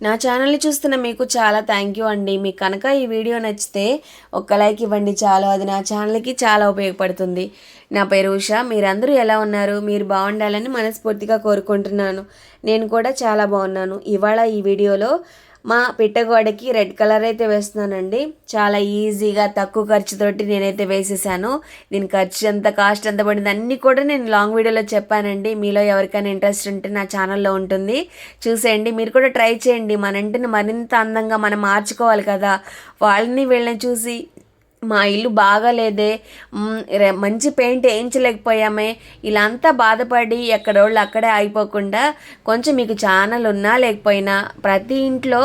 నా ఛానల్ని చూస్తున్న మీకు చాలా థ్యాంక్ యూ అండి. మీకు కనుక ఈ వీడియో నచ్చితే ఒక్క లైక్ ఇవ్వండి చాలు. అది నా ఛానల్కి చాలా ఉపయోగపడుతుంది. నా పేరు ఉష. మీరందరూ ఎలా ఉన్నారు? మీరు బాగుండాలని మనస్ఫూర్తిగా కోరుకుంటున్నాను. నేను కూడా చాలా బాగున్నాను. ఇవాళ ఈ వీడియోలో మా పిట్టగోడకి రెడ్ కలర్ అయితే వేస్తున్నానండి. చాలా ఈజీగా తక్కువ ఖర్చుతోటి నేనైతే వేసేసాను. దీని ఖర్చు ఎంత కాస్ట్ ఎంత పడింది అన్నీ కూడా నేను లాంగ్ వీడియోలో చెప్పానండి. మీలో ఎవరికైనా ఇంట్రెస్ట్ ఉంటే నా ఛానల్లో ఉంటుంది. చూసేయండి. మీరు కూడా ట్రై చేయండి. మన ఇంటిని మరింత అందంగా మనం మార్చుకోవాలి కదా. వాళ్ళని వీళ్ళని చూసి మా ఇల్లు బాగాలేదే మంచి పెయింట్ వేయించలేకపోయామే. ఇలా అంతా బాధపడి ఎక్కడోళ్ళు అక్కడే అయిపోకుండా కొంచెం మీకు ఛానల్ ఉన్నా లేకపోయినా ప్రతి ఇంట్లో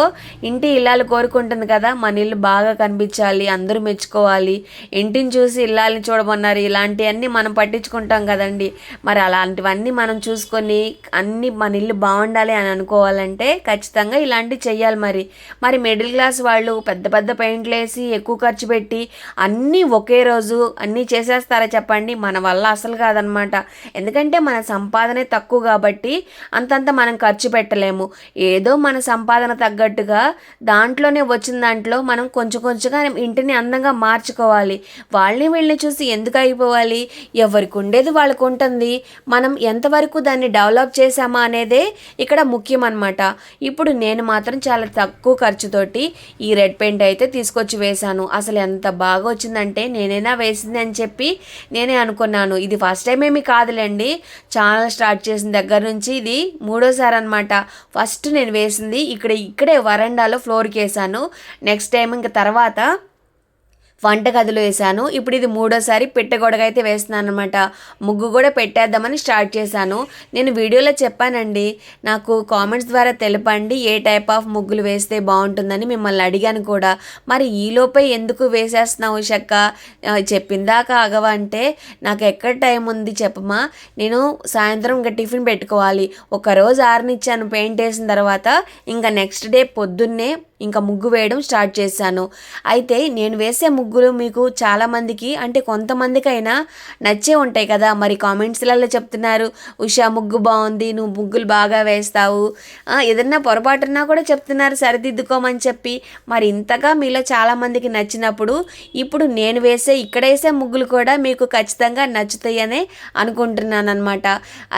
ఇంటి ఇల్లాలు కోరుకుంటుంది కదా మన ఇల్లు బాగా కనిపించాలి అందరూ మెచ్చుకోవాలి. ఇంటిని చూసి ఇల్లాలని చూడమన్నారు ఇలాంటివన్నీ మనం పట్టించుకుంటాం కదండి. మరి అలాంటివన్నీ మనం చూసుకొని అన్నీ మన ఇల్లు బాగుండాలి అని అనుకోవాలంటే ఖచ్చితంగా ఇలాంటివి చెయ్యాలి మరి. మరి మిడిల్ క్లాస్ వాళ్ళు పెద్ద పెద్ద పెయింట్లు వేసి ఎక్కువ ఖర్చు పెట్టి అన్నీ ఒకే రోజు అన్నీ చేసేస్తారా చెప్పండి? మన వల్ల అసలు కాదనమాట. ఎందుకంటే మన సంపాదనే తక్కువ కాబట్టి అంతంత మనం ఖర్చు పెట్టలేము. ఏదో మన సంపాదన తగ్గట్టుగా దాంట్లోనే వచ్చిన దాంట్లో మనం కొంచెం కొంచెంగా ఇంటిని అందంగా మార్చుకోవాలి. వాళ్ళని వీళ్ళని చూసి ఎందుకు అయిపోవాలి? ఎవరికి ఉండేది వాళ్ళకు ఉంటుంది. మనం ఎంతవరకు దాన్ని డెవలప్ చేసామా అనేదే ఇక్కడ ముఖ్యం అనమాట ఇప్పుడు నేను మాత్రం చాలా తక్కువ ఖర్చుతోటి ఈ రెడ్ పెయింట్ అయితే తీసుకొచ్చి వేశాను. అసలు ఎంత బాగా బాగా వచ్చిందంటే నేనైనా వేసింది అని చెప్పి నేనే అనుకున్నాను. ఇది ఫస్ట్ టైం ఏమీ కాదులేండి. ఛానల్ స్టార్ట్ చేసిన దగ్గర నుంచి ఇది మూడోసారి అనమాట ఫస్ట్ నేను వేసింది ఇక్కడ ఇక్కడే వరండాలో ఫ్లోర్కి వేసాను. నెక్స్ట్ టైం ఇంకా తర్వాత వంటగదిలో వేసాను ఇప్పుడు ఇది మూడోసారి పెట్టగొడగ అయితే వేస్తున్నాను అనమాట ముగ్గు కూడా పెట్టేద్దామని స్టార్ట్ చేశాను. నేను వీడియోలో చెప్పానండి. నాకు కామెంట్స్ ద్వారా తెలపండి. ఏ టైప్ ఆఫ్ ముగ్గులు వేస్తే బాగుంటుందని మిమ్మల్ని అడిగాను కూడా. మరి ఈలోపే ఎందుకు వేసేస్తున్నావు షక్క చెప్పిందాక ఆగవా అంటే నాకు ఎక్కడ టైం ఉంది చెప్పమా? నేను సాయంత్రం ఇంకా టిఫిన్ పెట్టుకోవాలి. ఒక రోజు ఆరనిచ్చాను పెయింట్ వేసిన తర్వాత. ఇంకా నెక్స్ట్ డే పొద్దున్నే ఇంకా ముగ్గు వేయడం స్టార్ట్ చేశాను. అయితే నేను వేసే ముగ్గులు మీకు చాలామందికి అంటే కొంతమందికైనా నచ్చే ఉంటాయి కదా. మరి కామెంట్స్లలో చెప్తున్నారు ఉషా ముగ్గు బాగుంది నువ్వు ముగ్గులు బాగా వేస్తావు. ఏదన్నా పొరపాటున్నా కూడా చెప్తున్నారు సరిదిద్దుకోమని చెప్పి. మరి ఇంతగా మీలో చాలామందికి నచ్చినప్పుడు ఇప్పుడు నేను వేసే ఇక్కడ వేసే ముగ్గులు కూడా మీకు ఖచ్చితంగా నచ్చుతాయనే అనుకుంటున్నాను అనమాట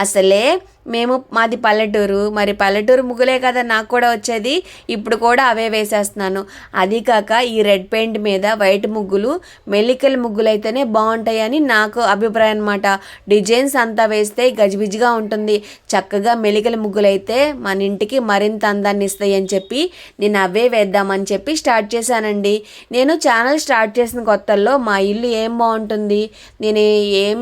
అసలే మేము మాది పల్లెటూరు. మరి పల్లెటూరు ముగ్గులే కదా నాకు కూడా వచ్చేది. ఇప్పుడు కూడా అవే వేసేస్తున్నాను. అది కాక ఈ రెడ్ పెయింట్ మీద వైట్ ముగ్గులు మెల్లికల ముగ్గులు అయితేనే బాగుంటాయని నాకు అభిప్రాయం అనమాట డిజైన్స్ అంతా వేస్తే గజిబిజిగా ఉంటుంది. చక్కగా మెలికల ముగ్గులు అయితే మన ఇంటికి మరింత అందాన్ని ఇస్తాయి అని చెప్పి నేను అవే వేద్దామని చెప్పి స్టార్ట్ చేశానండి. నేను ఛానల్ స్టార్ట్ చేసిన కొత్తల్లో మా ఇల్లు ఏం బాగుంటుంది? నేను ఏం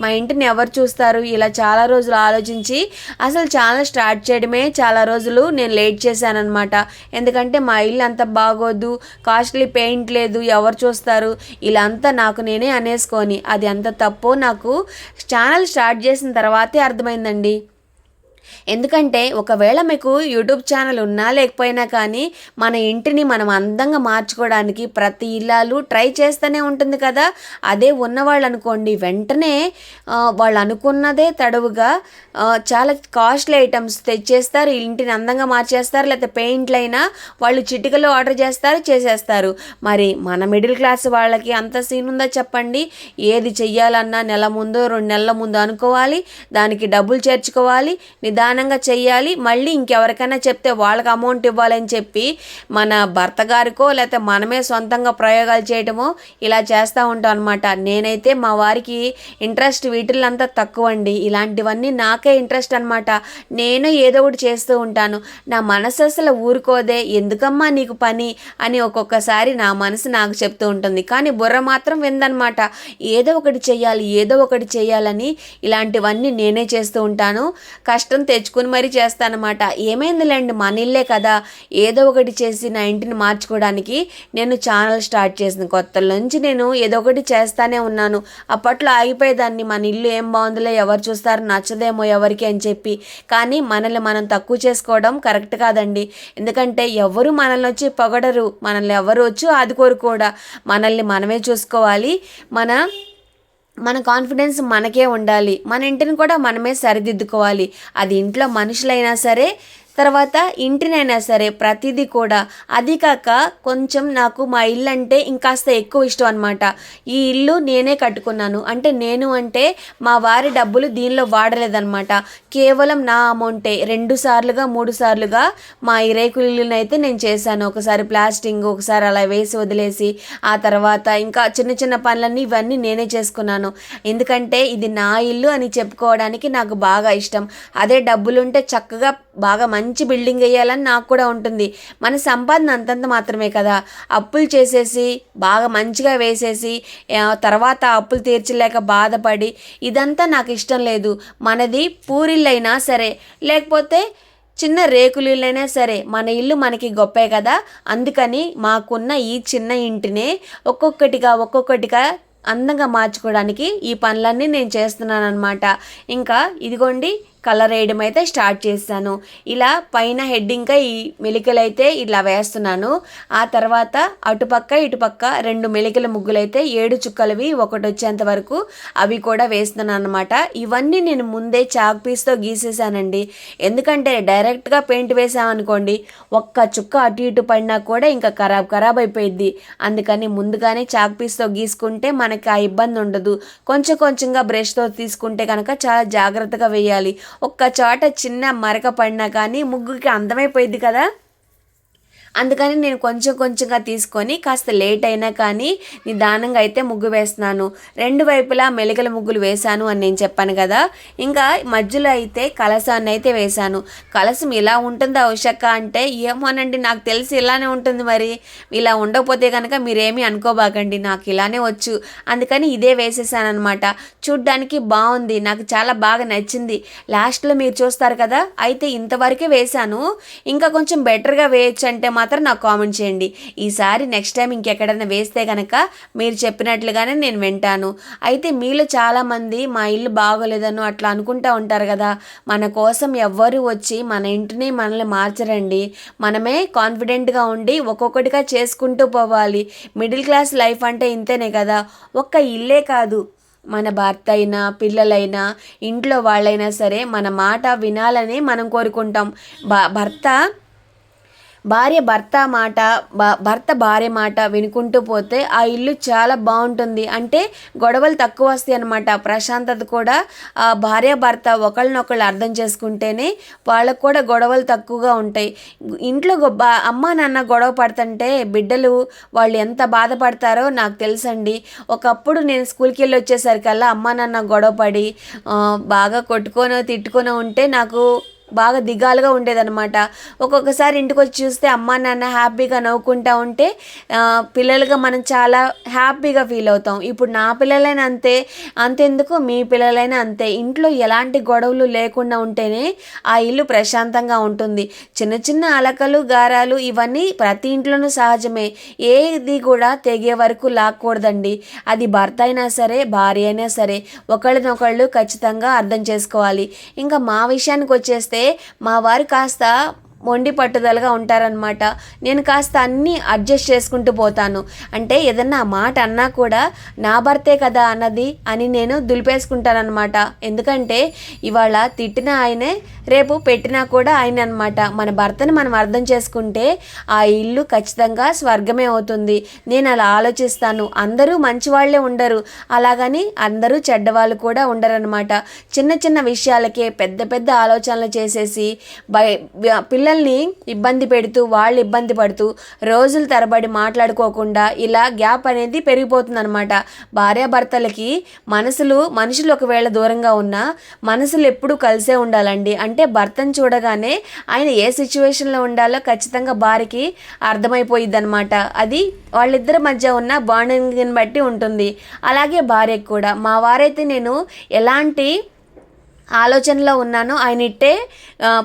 మా ఇంటిని ఎవరు చూస్తారు? ఇలా చాలా రోజులు ఆలోచించి అసలు ఛానల్ స్టార్ట్ చేయడమే చాలా రోజులు నేను లేట్ చేశానమాట ఎందుకంటే మా ఇల్లు అంత బాగోదు కాస్ట్లీ పెయింట్ లేదు ఎవరు చూస్తారు? ఇలా అంతా నాకు నేనే అనేసుకొని అది ఎంత తప్పో నాకు ఛానల్ స్టార్ట్ చేసిన తర్వాతే అర్థమైందండి. ఎందుకంటే ఒకవేళ మీకు యూట్యూబ్ ఛానల్ ఉన్నా లేకపోయినా కానీ మన ఇంటిని మనం అందంగా మార్చుకోవడానికి ప్రతి ఇల్లాలు ట్రై చేస్తూనే ఉంటుంది కదా. అదే ఉన్నవాళ్ళు అనుకోండి వెంటనే వాళ్ళు అనుకున్నదే తడవుగా చాలా కాస్ట్లీ ఐటమ్స్ తెచ్చేస్తారు ఇంటిని అందంగా మార్చేస్తారు లేకపోతే పెయింట్లు అయినా వాళ్ళు చిటికలో ఆర్డర్ చేస్తారు చేసేస్తారు. మరి మన మిడిల్ క్లాస్ వాళ్ళకి అంత సీన్ ఉందా చెప్పండి? ఏది చెయ్యాలన్నా నెల ముందు రెండు నెలల ముందు అనుకోవాలి దానికి డబ్బులు చేర్చుకోవాలి నిదానంగా చెయ్యాలి. మళ్ళీ ఇంకెవరికైనా చెప్తే వాళ్ళకి అమౌంట్ ఇవ్వాలని చెప్పి మన భర్త గారికో లేకపోతే మనమే సొంతంగా ప్రయోగాలు చేయటమో ఇలా చేస్తూ ఉంటాం అనమాట నేనైతే మా వారికి ఇంట్రెస్ట్ వీటిల్లంతా తక్కువ అండి ఇలాంటివన్నీ నాకే ఇంట్రెస్ట్ అనమాట నేను ఏదో ఒకటి చేస్తూ ఉంటాను. నా మనసు అసలు ఊరుకోదే ఎందుకమ్మా నీకు పని అని ఒక్కొక్కసారి నా మనసు నాకు చెప్తూ ఉంటుంది. కానీ బుర్ర మాత్రం విందనమాట ఏదో ఒకటి చేయాలి ఏదో ఒకటి చేయాలని ఇలాంటివన్నీ నేనే చేస్తూ ఉంటాను. కష్టం తెచ్చుకుని మరీ చేస్తానమాట. ఏమైందిలేండి మన ఇల్లే కదా. ఏదో ఒకటి చేసి నా ఇంటిని మార్చుకోవడానికి నేను ఛానల్ స్టార్ట్ చేసిన కొత్తలో నుంచి నేను ఏదో ఒకటి చేస్తానే ఉన్నాను. అప్పట్లో ఆగిపోయేదాన్ని మన ఇల్లు ఏం బాగుందిలే ఎవరు చూస్తారు నచ్చదేమో ఎవరికి అని చెప్పి. కానీ మనల్ని మనం తక్కువ చేసుకోవడం కరెక్ట్ కాదండి. ఎందుకంటే ఎవరు మనల్ని వచ్చి పొగడరు మనల్ని ఎవరు వచ్చి ఆదుకోరు కూడా. మనల్ని మనమే చూసుకోవాలి. మన మన కాన్ఫిడెన్స్ మనకే ఉండాలి. మన ఇంటిని కూడా మనమే సరిదిద్దుకోవాలి. అది ఇంట్లో మనుషులైనా సరే తర్వాత ఇంటినైనా సరే ప్రతిదీ కూడా అది కాక కొంచెం నాకు మా ఇల్లు అంటే ఇంకాస్త ఎక్కువ ఇష్టం అనమాట ఈ ఇల్లు నేనే కట్టుకున్నాను. అంటే నేను అంటే మా వారి డబ్బులు దీనిలో వాడలేదన్నమాట. కేవలం నా అమౌంటే రెండు సార్లుగా మూడు సార్లుగా మా ఈ రేకుల అయితే నేను చేశాను. ఒకసారి ప్లాస్టింగ్ ఒకసారి అలా వేసి వదిలేసి ఆ తర్వాత ఇంకా చిన్న చిన్న పనులన్నీ ఇవన్నీ నేనే చేసుకున్నాను. ఎందుకంటే ఇది నా ఇల్లు అని చెప్పుకోవడానికి నాకు బాగా ఇష్టం. అదే డబ్బులుంటే చక్కగా బాగా మంచి మంచి బిల్డింగ్ వేయాలని నాకు కూడా ఉంటుంది. మన సంపాదన అంతంత మాత్రమే కదా. అప్పులు చేసేసి బాగా మంచిగా వేసేసి తర్వాత అప్పులు తీర్చలేక బాధపడి ఇదంతా నాకు ఇష్టం లేదు. మనది పూరిళ్ళైనా సరే లేకపోతే చిన్న రేకులిల్లైనా సరే మన ఇల్లు మనకి గొప్పే కదా. అందుకని మాకున్న ఈ చిన్న ఇంటినే ఒక్కొక్కటిగా ఒక్కొక్కటిగా అందంగా మార్చుకోవడానికి ఈ పనులన్నీ నేను చేస్తున్నాను అనమాట ఇంకా ఇదిగోండి కలర్ వేయడం అయితే స్టార్ట్ చేశాను. ఇలా పైన హెడ్డింగ్గా ఈ మెలికలు అయితే ఇలా వేస్తున్నాను. ఆ తర్వాత అటుపక్క ఇటుపక్క రెండు మెలికల ముగ్గులైతే ఏడు చుక్కలవి ఒకటి వచ్చేంత వరకు అవి కూడా వేస్తున్నాను అనమాట ఇవన్నీ నేను ముందే చాక్ పీస్తో గీసేసానండి ఎందుకంటే డైరెక్ట్గా పెయింట్ వేసామనుకోండి ఒక్క చుక్క అటు ఇటు పడినా కూడా ఇంకా ఖరాబ్ ఖరాబ్ అయిపోయింది అందుకని ముందుగానే చాక్ పీస్తో గీసుకుంటే మనకి ఆ ఇబ్బంది ఉండదు కొంచెం కొంచెంగా బ్రష్తో తీసుకుంటే కనుక చాలా జాగ్రత్తగా వేయాలి. ఒక్క చోట చిన్న మరక పడినా కానీ ముగ్గుకి అందమైపోయింది కదా? అందుకని నేను కొంచెం కొంచెంగా తీసుకొని కాస్త లేట్ అయినా కానీ నిదానంగా అయితే ముగ్గు వేస్తున్నాను. రెండు వైపులా మెలికల ముగ్గులు వేశాను అని నేను చెప్పాను కదా. ఇంకా మధ్యలో అయితే కలసాన్ని అయితే వేశాను. కలసం ఇలా ఉంటుందా ఉషక్క అంటే ఏమోనండి నాకు తెలిసి ఇలానే ఉంటుంది మరి. ఇలా ఉండకపోతే కనుక మీరేమీ అనుకోబాకండి నాకు ఇలానే వచ్చు. అందుకని ఇదే వేసేసాను అనమాట చూడ్డానికి బాగుంది నాకు చాలా బాగా నచ్చింది. లాస్ట్లో మీరు చూస్తారు కదా అయితే ఇంతవరకే వేశాను. ఇంకా కొంచెం బెటర్గా వేయచ్చు అంటే మాత్రం నాకు కామెంట్ చేయండి. ఈసారి నెక్స్ట్ టైం ఇంకెక్కడైనా వేస్తే కనుక మీరు చెప్పినట్లుగానే నేను వింటాను. అయితే మీలో చాలామంది మా ఇల్లు బాగోలేదను అట్లా అనుకుంటా ఉంటారు కదా. మన కోసం ఎవ్వరు వచ్చి మన ఇంటిని మనల్ని మార్చరండి. మనమే కాన్ఫిడెంట్గా ఉండి ఒక్కొక్కటిగా చేసుకుంటూ పోవాలి. మిడిల్ క్లాస్ లైఫ్ అంటే ఇంతేనే కదా. ఒక్క ఇల్లే కాదు. మన భర్త అయినా పిల్లలైనా ఇంట్లో వాళ్ళైనా సరే మన మాట వినాలని మనం కోరుకుంటాం. భ భర్త భార్య భర్త మాట భ- భర్త భార్య మాట వినుకుంటూ పోతే ఆ ఇల్లు చాలా బాగుంటుంది. అంటే గొడవలు తక్కువ వస్తాయి అనమాట ప్రశాంతత కూడా ఆ భార్య భర్త ఒకళ్ళనొకళ్ళు అర్థం చేసుకుంటేనే వాళ్ళకు కూడా గొడవలు తక్కువగా ఉంటాయి. ఇంట్లో అమ్మ నాన్న గొడవ పడుతుంటే బిడ్డలు వాళ్ళు ఎంత బాధపడతారో నాకు తెలుసండి. ఒకప్పుడు నేను స్కూల్కి వెళ్ళి వచ్చేసరికల్లా అమ్మ నాన్న గొడవ పడి బాగా కొట్టుకొని తిట్టుకొని ఉంటే నాకు బాగా దిగాలుగా ఉండేదన్నమాట. ఒక్కొక్కసారి ఇంటికి వచ్చి చూస్తే అమ్మా నాన్న హ్యాపీగా నవ్వుకుంటా ఉంటే పిల్లలుగా మనం చాలా హ్యాపీగా ఫీల్ అవుతాం. ఇప్పుడు నా పిల్లలైనా అంతే అంతెందుకు? మీ పిల్లలైనా అంతే. ఇంట్లో ఎలాంటి గొడవలు లేకుండా ఉంటేనే ఆ ఇల్లు ప్రశాంతంగా ఉంటుంది. చిన్న చిన్న అలకలు గారాలు ఇవన్నీ ప్రతి ఇంట్లోనూ సహజమే. ఏది కూడా తెగే వరకు లాక్కూడదండి. అది భర్త అయినా సరే భార్య అయినా సరే ఒకళ్ళనొకళ్ళు ఖచ్చితంగా అర్థం చేసుకోవాలి. ఇంకా మా విషయానికి వచ్చేస్తే మా వారు కాస్త మొండి పట్టుదలగా ఉంటారనమాట నేను కాస్త అన్నీ అడ్జస్ట్ చేసుకుంటూ పోతాను. అంటే ఏదన్నా మాట అన్నా కూడా నా భర్తే కదా అన్నది అని నేను దులిపేసుకుంటానమాట ఎందుకంటే ఇవాళ తిట్టిన ఆయనే రేపు పెట్టినా కూడా ఆయన అనమాట మన భర్తను మనం అర్థం చేసుకుంటే ఆ ఇల్లు ఖచ్చితంగా స్వర్గమే అవుతుంది. నేను అలా ఆలోచిస్తాను. అందరూ మంచి వాళ్ళే ఉండరు. అలాగని అందరూ చెడ్డవాళ్ళు కూడా ఉండరనమాట. చిన్న చిన్న విషయాలకే పెద్ద పెద్ద ఆలోచనలు చేసేసి బయ పిల్లల్ని ఇబ్బంది పెడుతూ వాళ్ళు ఇబ్బంది పడుతూ రోజుల తరబడి మాట్లాడుకోకుండా ఇలా గ్యాప్ అనేది పెరిగిపోతుందన్నమాట భార్యాభర్తలకి మనసులు మనుషులు ఒకవేళ దూరంగా ఉన్నా మనసులు ఎప్పుడూ కలిసే ఉండాలండి. అంటే భర్తను చూడగానే ఆయన ఏ సిచ్యువేషన్లో ఉండాలో ఖచ్చితంగా భార్యకి అర్థమైపోయిద్ది అనమాట అది వాళ్ళిద్దరి మధ్య ఉన్న బాండింగ్ని బట్టి ఉంటుంది. అలాగే భార్యకు కూడా. మా వారైతే నేను ఎలాంటి ఆలోచనలో ఉన్నాను. ఆయన ఇట్టే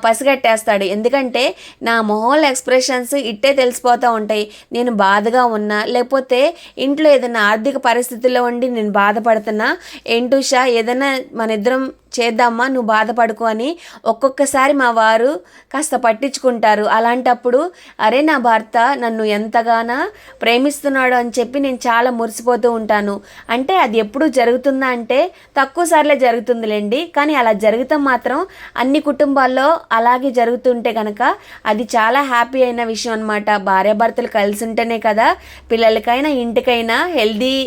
పసిగట్టేస్తాడు. ఎందుకంటే నా మొహోల్ ఎక్స్ప్రెషన్స్ ఇట్టే తెలిసిపోతూ ఉంటాయి. నేను బాధగా ఉన్నా లేకపోతే ఇంట్లో ఏదైనా ఆర్థిక పరిస్థితుల్లో ఉండి నేను బాధపడుతున్నా ఏంటూషా ఏదైనా మన ఇద్దరం చేద్దామా నువ్వు బాధపడుకో అని ఒక్కొక్కసారి మా వారు కాస్త పట్టించుకుంటారు. అలాంటప్పుడు అరే నా భర్త నన్ను ఎంతగానో ప్రేమిస్తున్నాడు అని చెప్పి నేను చాలా మురిసిపోతూ ఉంటాను. అంటే అది ఎప్పుడు జరుగుతుందా అంటే తక్కువ సార్లే జరుగుతుందిలేండి. కానీ అలా అలా జరగటం మాత్రం అన్ని కుటుంబాల్లో అలాగే జరుగుతుంటే కనుక అది చాలా హ్యాపీ అయిన విషయం అనమాట భార్యాభర్తలు కలిసి ఉంటేనే కదా పిల్లలకైనా ఇంటికైనా హెల్దీ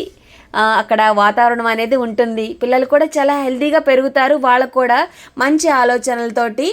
అక్కడ వాతావరణం అనేది ఉంటుంది. పిల్లలు కూడా చాలా హెల్దీగా పెరుగుతారు. వాళ్ళకు కూడా మంచి ఆలోచనలతోటి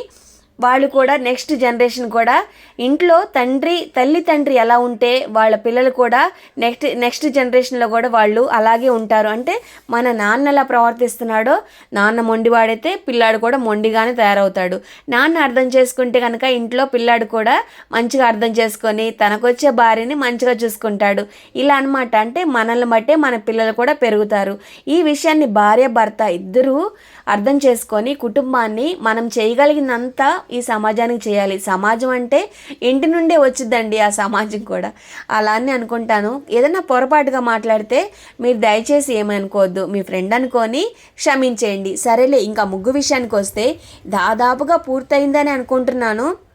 వాళ్ళు కూడా నెక్స్ట్ జనరేషన్ కూడా ఇంట్లో తండ్రి తల్లి తండ్రి ఎలా ఉంటే వాళ్ళ పిల్లలు కూడా నెక్స్ట్ నెక్స్ట్ జనరేషన్లో కూడా వాళ్ళు అలాగే ఉంటారు. అంటే మన నాన్న ఎలా ప్రవర్తిస్తున్నాడో నాన్న మొండివాడైతే పిల్లాడు కూడా మొండిగానే తయారవుతాడు. నాన్న అర్థం చేసుకుంటే కనుక ఇంట్లో పిల్లాడు కూడా మంచిగా అర్థం చేసుకొని తనకొచ్చే భార్యని మంచిగా చూసుకుంటాడు. ఇలా అన్నమాట. అంటే మనల్ని బట్టే మన పిల్లలు కూడా పెరుగుతారు. ఈ విషయాన్ని భార్య భర్త ఇద్దరూ అర్థం చేసుకొని కుటుంబాన్ని మనం చేయగలిగినంత ఈ సమాజానికి చేయాలి. సమాజం అంటే ఇంటి నుండే వచ్చిందండి ఆ సమాజం కూడా. అలా అని అనుకుంటాను. ఏదైనా పొరపాటుగా మాట్లాడితే మీరు దయచేసి ఏమనుకోవద్దు. మీ ఫ్రెండ్ అనుకొని క్షమించేయండి. సరేలే ఇంకా ముగ్గు విషయానికి వస్తే దాదాపుగా పూర్తయిందని అనుకుంటున్నాను.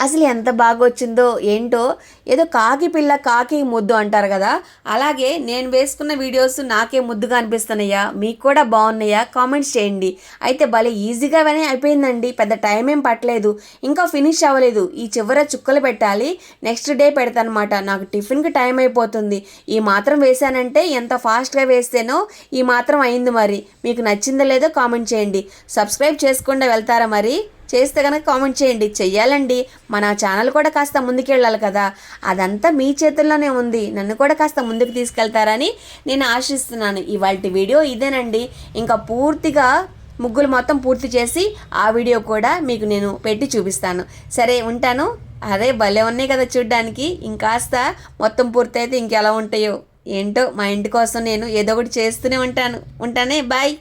అసలు ఎంత బాగా వచ్చిందో ఏంటో ఏదో కాకి పిల్ల కాకి ముద్దు అంటారు కదా. అలాగే నేను వేసుకున్న వీడియోస్ నాకే ముద్దుగా అనిపిస్తున్నాయా? మీకు కూడా బాగున్నాయా? కామెంట్స్ చేయండి. అయితే భలే ఈజీగానే అయిపోయిందండి. పెద్ద టైం ఏం పట్టలేదు. ఇంకా ఫినిష్ అవ్వలేదు. ఈ చివర చుక్కలు పెట్టాలి. నెక్స్ట్ డే పెడతానమాట. నాకు టిఫిన్కి టైం అయిపోతుంది. ఈ మాత్రం వేసానంటే ఎంత ఫాస్ట్గా వేస్తేనో ఈ మాత్రం అయింది మరి. మీకు నచ్చిందో లేదో కామెంట్ చేయండి. సబ్స్క్రైబ్ చేసుకుండా వెళ్తారా మరి? చేస్తే కనుక కామెంట్ చేయండి. చెయ్యాలండి. మన ఛానల్ కూడా కాస్త ముందుకెళ్ళాలి కదా. అదంతా మీ చేతుల్లోనే ఉంది. నన్ను కూడా కాస్త ముందుకు తీసుకెళ్తారని నేను ఆశిస్తున్నాను. ఇవాళ వీడియో ఇదేనండి. ఇంకా పూర్తిగా ముగ్గులు మొత్తం పూర్తి చేసి ఆ వీడియో కూడా మీకు నేను పెట్టి చూపిస్తాను. సరే ఉంటాను. అదే భలే ఉన్నాయి కదా చూడ్డానికి. ఇంకాస్త మొత్తం పూర్తయితే ఇంకెలా ఉంటాయో ఏంటో మా ఇంటి కోసం నేను ఏదో ఒకటి చేస్తూనే ఉంటాను. ఉంటానే? బాయ్.